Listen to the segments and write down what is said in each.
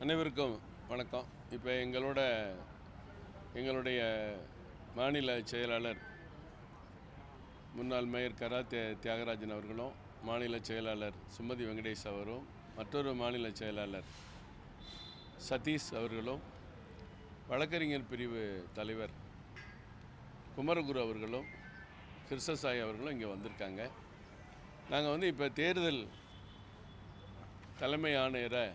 அனைவருக்கும் வணக்கம். இப்போ எங்களோட எங்களுடைய மாநில செயலாளர் முன்னாள் மேயர் கரா தே தியாகராஜன் அவர்களும் மாநில செயலாளர் சுமதி வெங்கடேஷ் அவரும் மற்றொரு மாநில செயலாளர் சதீஷ் அவர்களும் வழக்கறிஞர் பிரிவு தலைவர் குமரகுரு அவர்களும் கிருஷ்ணசாய் அவர்களும் இங்கே வந்திருக்காங்க. நாங்கள் வந்து இப்போ தேர்தல் தலைமை ஆணையரை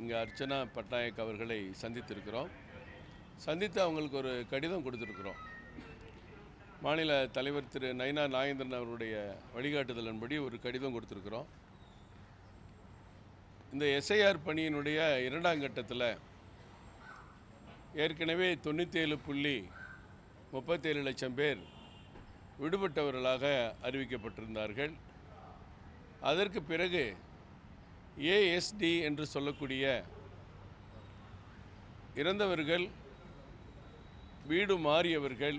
இங்கே அர்ச்சனா பட்நாயக் அவர்களை சந்தித்திருக்கிறோம். சந்தித்து அவங்களுக்கு ஒரு கடிதம் கொடுத்துருக்குறோம். மாநில தலைவர் திரு நயினா நாகேந்திரன் அவருடைய வழிகாட்டுதலின்படி ஒரு கடிதம் கொடுத்துருக்குறோம். இந்த எஸ்ஐஆர் பணியினுடைய இரண்டாம் கட்டத்தில் ஏற்கனவே தொண்ணூற்றேழு புள்ளி முப்பத்தேழு லட்சம் பேர் விடுபட்டவர்களாக அறிவிக்கப்பட்டிருந்தார்கள். அதற்கு பிறகு ஏஎஸ்டி என்று சொல்லக்கூடிய இறந்தவர்கள் வீடு மாறியவர்கள்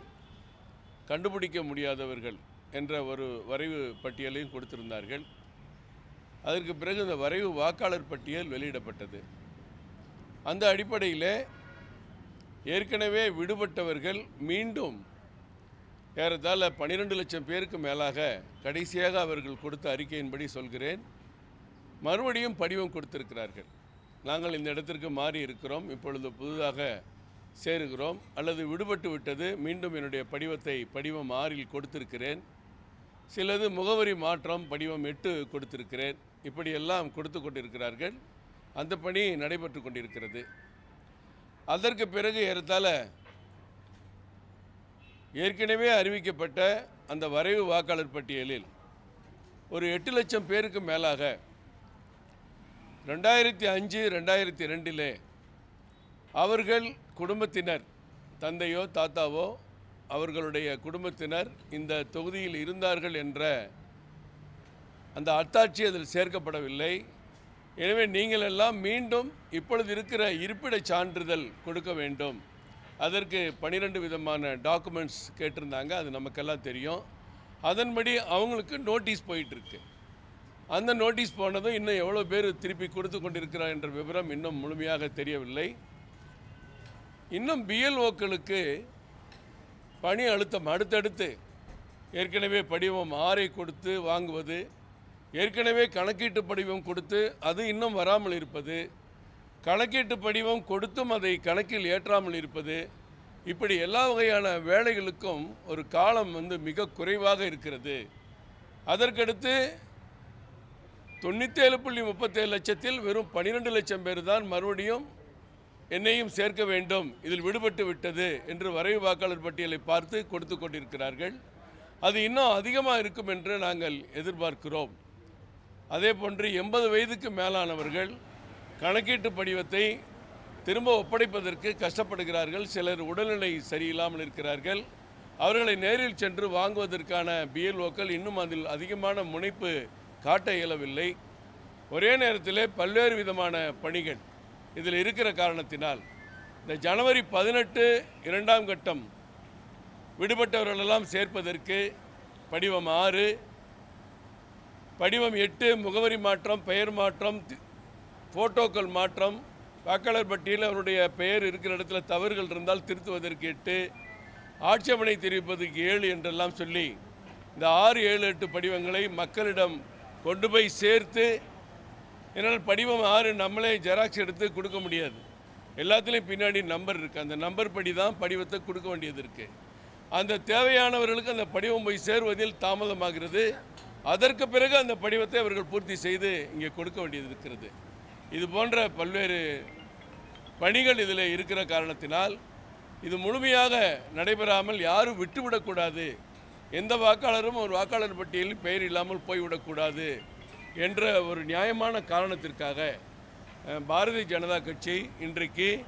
கண்டுபிடிக்க முடியாதவர்கள் என்ற ஒரு வரைவு பட்டியலையும் கொடுத்திருந்தார்கள். அதற்கு பிறகு இந்த வரைவு வாக்காளர் பட்டியல் வெளியிடப்பட்டது. அந்த அடிப்படையில் ஏற்கனவே விடுபட்டவர்கள் மீண்டும் ஏறத்தாழ பன்னிரெண்டு லட்சம் பேருக்கு மேலாக கடைசியாக அவர்கள் கொடுத்த அறிக்கையின்படி சொல்கிறேன். மறுபடியும் படிவம் கொடுத்திருக்கிறார்கள். நாங்கள் இந்த இடத்திற்கு மாறி இருக்கிறோம். இப்பொழுது புதிதாக சேருகிறோம். அல்லது விடுபட்டு விட்டது. மீண்டும் என்னுடைய படிவத்தை படிவம் ஆறில் கொடுத்திருக்கிறேன். சிலது முகவரி மாற்றம் படிவம் எட்டு கொடுத்திருக்கிறேன். இப்படியெல்லாம் கொடுத்து கொண்டிருக்கிறார்கள். அந்த பணி நடைபெற்று கொண்டிருக்கிறது. அதற்கு பிறகு ஏறத்தாழ ஏற்கனவே அறிவிக்கப்பட்ட அந்த வரைவு வாக்காளர் பட்டியலில் ஒரு எட்டு லட்சம் பேருக்கு மேலாக ரெண்டாயிரத்தி அஞ்சு ரெண்டாயிரத்தி ரெண்டிலே அவர்கள் குடும்பத்தினர் தந்தையோ தாத்தாவோ அவர்களுடைய குடும்பத்தினர் இந்த தொகுதியில் இருந்தார்கள் என்ற அந்த அத்தாட்சி அதில் சேர்க்கப்படவில்லை. எனவே நீங்கள் எல்லாம் மீண்டும் இப்பொழுது இருக்கிற இருப்பிடச் சான்றிதழ் கொடுக்க வேண்டும். அதற்கு பன்னிரெண்டு விதமான டாக்குமெண்ட்ஸ் கேட்டிருந்தாங்க அது நமக்கெல்லாம் தெரியும். அதன்படி அவங்களுக்கு நோட்டீஸ் போயிட்டுருக்கு. அந்த நோட்டீஸ் போனதும் இன்னும் எவ்வளோ பேர் திருப்பி கொடுத்து கொண்டிருக்கிறார் என்ற விவரம் இன்னும் முழுமையாக தெரியவில்லை. இன்னும் பிஎல்ஓக்களுக்கு பணி அழுத்தம் அடுத்தடுத்து ஏற்கனவே படிவம் ஆறை கொடுத்து வாங்குவது ஏற்கனவே கணக்கீட்டு படிவம் கொடுத்து அது இன்னும் வராமல் இருப்பது கணக்கீட்டு படிவம் கொடுத்தும் அதை கணக்கில் ஏற்றாமல் இருப்பது இப்படி எல்லா வகையான வேலைகளுக்கும் ஒரு காலம் வந்து மிக குறைவாக இருக்கிறது. அதற்கடுத்து தொண்ணூற்றேழு புள்ளி முப்பத்தேழு லட்சத்தில் வெறும் பன்னிரெண்டு லட்சம் பேர் தான் மறுபடியும் என்னையும் சேர்க்க வேண்டும். இதில் விடுபட்டு விட்டது என்று வரைவு வாக்காளர் பட்டியலை பார்த்து கொடுத்து கொண்டிருக்கிறார்கள். அது இன்னும் அதிகமாக இருக்கும் என்று நாங்கள் எதிர்பார்க்கிறோம். அதே போன்று எண்பது வயதுக்கு மேலானவர்கள் கணக்கீட்டு படிவத்தை திரும்ப ஒப்படைப்பதற்கு கஷ்டப்படுகிறார்கள். சிலர் உடல்நிலை சரியில்லாமல் இருக்கிறார்கள். அவர்களை நேரில் சென்று வாங்குவதற்கான பிஎல்ஓக்கள் இன்னும் அதில் அதிகமான முனைப்பு காட்ட இயலவில்லை. ஒரே நேரத்தில் பல்வேறு விதமான பணிகள் இதில் இருக்கிற காரணத்தினால் இந்த ஜனவரி பதினெட்டு இரண்டாம் கட்டம் விடுபட்டவர்களெல்லாம் சேர்ப்பதற்கு படிவம் ஆறு படிவம் எட்டு முகவரி மாற்றம் பெயர் மாற்றம் ஃபோட்டோக்கள் போட்டோக்கள் மாற்றம் வாக்காளர் பட்டியலில் அவருடைய பெயர் இருக்கிற இடத்துல தவறுகள் இருந்தால் திருத்துவதற்கு எட்டு ஆட்சேபனை தெரிவிப்பதற்கு ஏழு என்றெல்லாம் சொல்லி இந்த ஆறு ஏழு எட்டு படிவங்களை மக்களிடம் கொண்டு போய் சேர்த்து என்னால் படிவம் ஆறு நம்மளே ஜெராக்ஸ் எடுத்து கொடுக்க முடியாது. எல்லாத்துலேயும் பின்னாடி நம்பர் இருக்குது அந்த நம்பர் படி தான் படிவத்தை கொடுக்க வேண்டியது இருக்குது அந்த தேவையானவர்களுக்கு அந்த படிவம் போய் சேருவதில் தாமதமாகிறது. அதற்கு பிறகு அந்த படிவத்தை அவர்கள் பூர்த்தி செய்து இங்கே கொடுக்க வேண்டியது இருக்கிறது. இது போன்ற பல்வேறு பணிகள் இதில் இருக்கிற காரணத்தினால் இது முழுமையாக நடைபெறாமல் யாரும் விட்டுவிடக்கூடாது. எந்த வாக்காளரும் ஒரு வாக்காளர் பட்டியலில் பெயர் இல்லாமல் போய்விடக்கூடாது என்ற ஒரு நியாயமான காரணத்திற்காக பாரதிய ஜனதா கட்சி இன்றைக்கு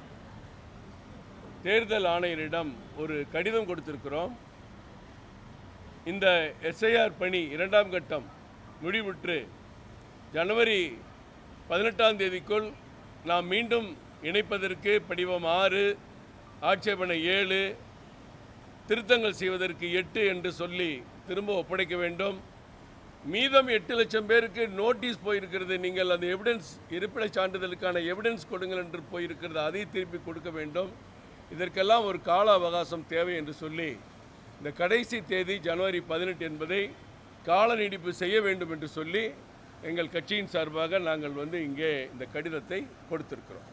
தேர்தல் ஆணையரிடம் ஒரு கடிதம் கொடுத்திருக்கிறோம். இந்த எஸ்ஐஆர் பணி இரண்டாம் கட்டம் முடிவுற்று ஜனவரி பதினெட்டாம் தேதிக்குள் நாம் மீண்டும் இணைப்பதற்கு படிவம் ஆறு ஆட்சேபனை ஏழு திருத்தங்கள் செய்வதற்கு எட்டு என்று சொல்லி திரும்ப ஒப்படைக்க வேண்டும் மீதம் எட்டு லட்சம் பேருக்கு நோட்டீஸ் போயிருக்கிறது நீங்கள் அந்த எவிடன்ஸ் இருப்பிடச் சான்றிதழுக்கான எவிடன்ஸ் கொடுங்கள் என்று போயிருக்கிறது அதை திருப்பி கொடுக்க வேண்டும் இதற்கெல்லாம் ஒரு கால அவகாசம் தேவை என்று சொல்லி இந்த கடைசி தேதி ஜனவரி பதினெட்டு என்பதை கால நீடிப்பு செய்ய வேண்டும் என்று சொல்லி எங்கள் கட்சியின் சார்பாக நாங்கள் வந்து இங்கே இந்த கடிதத்தை கொடுத்திருக்கிறோம்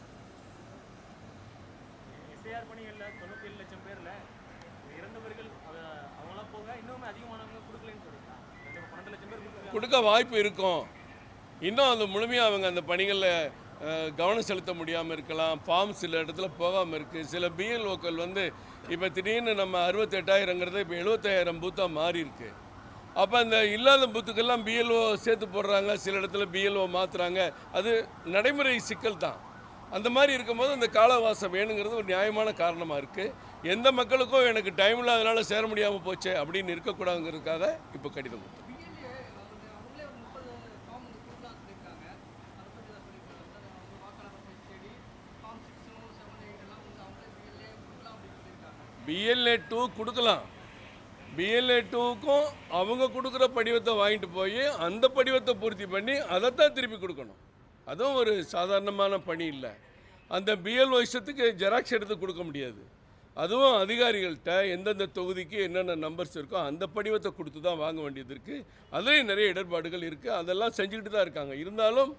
எஸ்ஐஆர் பணிகளில் தொண்ணூற்றி ஏழு லட்சம் பேரில் இறந்தவர்கள் அவ- அவங்களாம் போக இன்னும் அதிகமானவங்க கொடுக்கலன்னு சொல்றீங்களா ரெண்டு பன்னெண்டு லட்சம் பேர் கொடுக்கல கொடுக்க வாய்ப்பு இருக்கும். இன்னும் அது முழுமையாக அவங்க அந்த பணிகளில் கவனம் செலுத்த முடியாமல் இருக்கலாம். ஃபார்ம் சில இடத்துல போகாமல் இருக்குது சில பிஎல்ஓக்கள் வந்து இப்போ திடீர்னு நம்ம அறுபத்தெட்டாயிரங்கிறது இப்போ எழுபத்தாயிரம் பூத்தாக மாறி இருக்கு. அப்போ அந்த இல்லாத பூத்துக்கெல்லாம் பிஎல்ஓ சேர்த்து போடுறாங்க. சில இடத்துல பிஎல்ஓ மாற்றுறாங்க அது நடைமுறை சிக்கல் தான். அந்த மாதிரி இருக்கும்போது அந்த காலவாசம் வேணுங்கிறது ஒரு நியாயமான காரணமாக இருக்குது எந்த மக்களுக்கும் எனக்கு டைம் இல்லாதனால சேர முடியாமல் போச்சே அப்படின்னு இருக்கக்கூடாதுங்கிறதுக்காக இப்போ கடிதம் கொடுத்தோம் பிஎல்ஏ அவங்களே ஒரு முப்பது ஃபார்ம் வந்து கொடுக்கலாம் சொல்லியிருக்காங்க அதை பற்றி தான் சொல்லியிருக்காங்க சார் அவங்க வாக்காளரை போய் தேடி ஃபார்ம் சிக்ஸும் செவன் எயிட் எல்லாம் வந்து அவங்களே பிஎல்ஏ கொடுக்கலாம் அப்படின்னு சொல்லியிருக்காங்க பிஎல்ஏ டூ கொடுக்கலாம். பிஎல்ஏ டூக்கும் அவங்க கொடுக்குற படிவத்தை வாங்கிட்டு போய் அந்த படிவத்தை பூர்த்தி பண்ணி அதைத்தான் திருப்பி கொடுக்கணும். அதுவும் ஒரு சாதாரணமான பணி இல்லை. அந்த பிஎல்ஓ இஷ்டத்துக்கு ஜெராக்ஸ் எடுத்து கொடுக்க முடியாது. அதுவும் அதிகாரிகள்கிட்ட எந்தெந்த தொகுதிக்கு என்னென்ன நம்பர்ஸ் இருக்கோ அந்த படிவத்தை கொடுத்து தான் வாங்க வேண்டியது இருக்குது அதுலேயும் நிறைய இடர்பாடுகள் இருக்குது அதெல்லாம் செஞ்சுக்கிட்டு தான் இருக்காங்க. இருந்தாலும்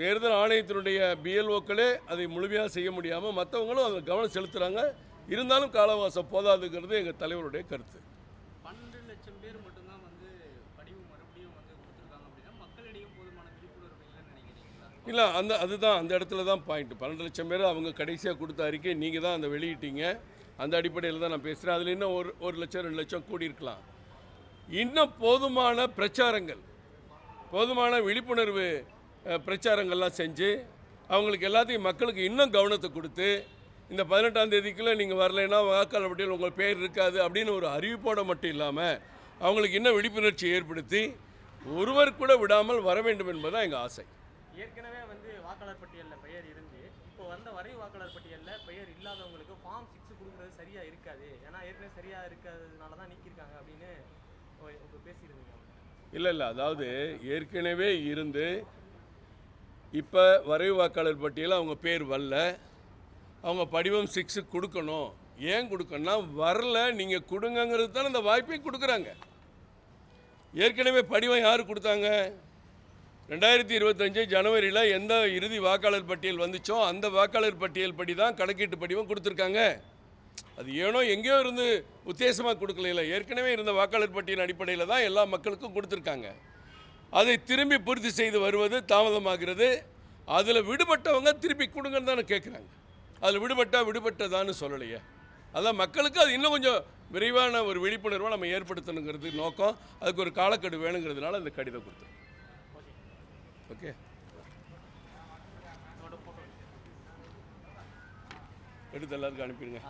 தேர்தல் ஆணையத்தினுடைய பிஎல்ஓக்களே அதை முழுமையாக செய்ய முடியாமல் மற்றவங்களும் அதை கவனம் செலுத்துகிறாங்க இருந்தாலும் காலவாசம் போதாதுங்கிறது எங்கள் தலைவருடைய கருத்து. பன்னெண்டு லட்சம் பேர் மட்டும்தான் வந்து படிவு மறுபடியும் வந்து கொடுத்துருக்காங்க அப்படின்னா மக்களிடையும் போதுமான விழிப்புணர்வு இல்லைன்னு நினைக்கிறீங்களா? இல்லை அந்த அதுதான் அந்த இடத்துல தான் பாயிண்ட் பன்னெண்டு லட்சம் பேர் அவங்க கடைசியாக கொடுத்த அறிக்கை நீங்கள் தான் அந்த வெளியிட்டீங்க. அந்த அடிப்படையில் தான் நான் பேசுகிறேன் அதில் இன்னும் ஒரு ஒரு லட்சம் ரெண்டு லட்சம் கூடியிருக்கலாம் இன்னும் போதுமான பிரச்சாரங்கள் போதுமான விழிப்புணர்வு பிரச்சாரங்கள்லாம் செஞ்சு அவங்களுக்கு எல்லாத்தையும் மக்களுக்கு இன்னும் கவனத்தை கொடுத்து இந்த பதினெட்டாம் தேதிக்குள்ளே நீங்கள் வரலைன்னா வாக்காளர் பட்டியல் உங்கள் பேர் இருக்காது அப்படின்னு ஒரு அறிவிப்போட மட்டும் இல்லாமல் அவங்களுக்கு இன்னும் விழிப்புணர்ச்சி ஏற்படுத்தி ஒருவர் கூட விடாமல் வர வேண்டும் என்பதுதான் எங்கள் ஆசை. ஏற்கனவே வந்து வாக்காளர் பட்டியலில் பெயர் இருந்து இப்போ வந்த வரை வாக்காளர் பட்டியலில் பெயர் இல்லாதவங்களுக்கு ஃபார்ம் சிக்ஸ் கொடுக்குறது சரியாக இருக்காது. ஏன்னா ஏற்கனவே சரியாக இருக்காததுனால தான் நீக்கியிருக்காங்க அப்படின்னு பேசியிருந்தீங்க. இல்லை இல்லை. அதாவது ஏற்கனவே இருந்து இப்போ வரைவு வாக்காளர் பட்டியலில் அவங்க பேர் வரல. அவங்க படிவம் சிக்ஸு கொடுக்கணும். ஏன் கொடுக்கணும்னா வரல நீங்கள் கொடுங்கங்கிறது தான் அந்த வாய்ப்பை கொடுக்குறாங்க. ஏற்கனவே படிவம் யார் கொடுத்தாங்க? ரெண்டாயிரத்தி இருபத்தஞ்சு ஜனவரியில் எந்த இறுதி வாக்காளர் பட்டியல் வந்துச்சோ அந்த வாக்காளர் பட்டியல் படி தான் கணக்கீட்டு படிவம் கொடுத்துருக்காங்க. அது ஏனோ எங்கேயோ இருந்து உத்தேசமாக கொடுக்கல ஏற்கனவே இருந்த வாக்காளர் பட்டியல் அடிப்படையில் தான் எல்லா மக்களுக்கும் கொடுத்துருக்காங்க. அதை திரும்பி பூர்த்தி செய்து வருவது தாமதமாகிறது. அதில் விடுபட்டவங்க திருப்பி கொடுங்கன்னு தானே கேட்குறாங்க அதில் விடுபட்டா விடுபட்டதான்னு சொல்லலையே. அதான் மக்களுக்கு அது இன்னும் கொஞ்சம் விரைவான ஒரு விழிப்புணர்வை நம்ம ஏற்படுத்தணுங்கிறது நோக்கம். அதுக்கு ஒரு காலக்கெடு வேணுங்கிறதுனால அந்த கடிதம் கொடுத்துருக்கோம் ஓகே? எடுத்து எல்லாருக்கும் அனுப்பிடுங்க.